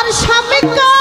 আমার স্বামী কা